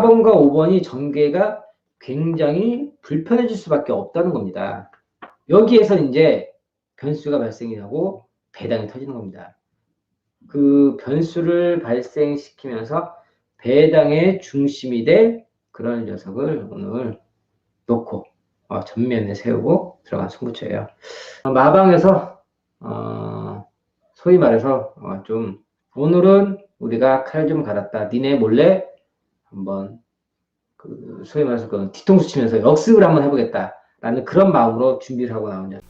4번과 5번이 전개가 굉장히 불편해질 수밖에 없다는 겁니다. 여기에서 이제 변수가 발생이 하고 배당이 터지는 겁니다. 그 변수를 발생시키면서 배당의 중심이 될 그런 녀석을 오늘 놓고 어, 전면에 세우고 들어간 승부처예요. 어, 마방에서 어, 소위 말해서 어, 좀 오늘은 우리가 칼 좀 갈았다. 니네 몰래 한번 그 소위 말해서 그 뒤통수 치면서 역습을 한번 해보겠다라는 그런 마음으로 준비를 하고 나온 녀석.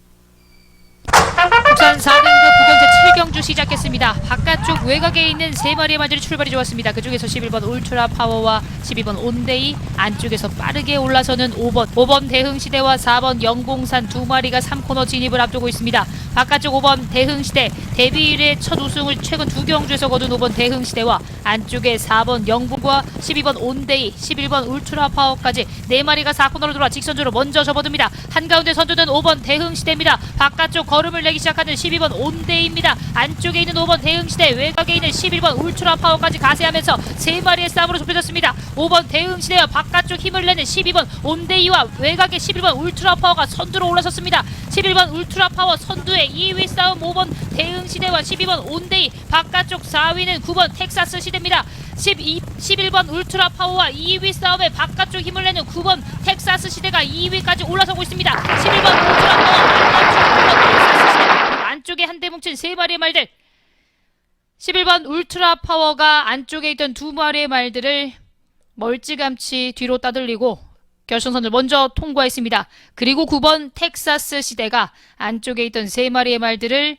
부산 4등급 부경제 7 외곽에 있는 세 마리의 말들이 출발이 좋았습니다. 그중에서 11번 울트라 파워와 12번 온데이 안쪽에서 빠르게 올라서는 5번 5번 대흥시대와 4번 영봉산 두 마리가 3코너 진입을 앞두고 있습니다. 바깥쪽 5번 대흥시대 데뷔 일의 첫 우승을 최근 두 경주에서 거둔 5번 대흥시대와 안쪽에 4번 영봉과 12번 온데이 11번 울트라 파워까지 네 마리가 4코너로 들어와 직선주로 먼저 접어듭니다. 한가운데 선두는 5번 대흥시대입니다. 바깥쪽 걸음을 내기 시작하는 12번 온데이입니다. 안쪽에 있는 5번 대흥시대 외곽 에 있는 11번 울트라 파워까지 가세하면서 세 마리의 싸움으로 좁혀졌습니다. 5번 대흥시대와 바깥쪽 힘을 내는 12번 온데이와 외곽의 11번 울트라 파워가 선두로 올라섰습니다. 11번 울트라 파워 선두의 2위 싸움 5번 대흥시대와 12번 온데이 바깥쪽 4위는 9번 텍사스 시대입니다. 12, 11번 울트라 파워와 2위 싸움에 바깥쪽 힘을 내는 9번 텍사스 시대가 2위까지 올라서고 있습니다. 11번 울트라 파워 바깥쪽 9번 텍사스 시대 안쪽에 한대 뭉친 세 마리의 말들 11번 울트라 파워가 안쪽에 있던 두 마리의 말들을 멀찌감치 뒤로 따돌리고 결승선을 먼저 통과했습니다. 그리고 9번 텍사스 시대가 안쪽에 있던 세 마리의 말들을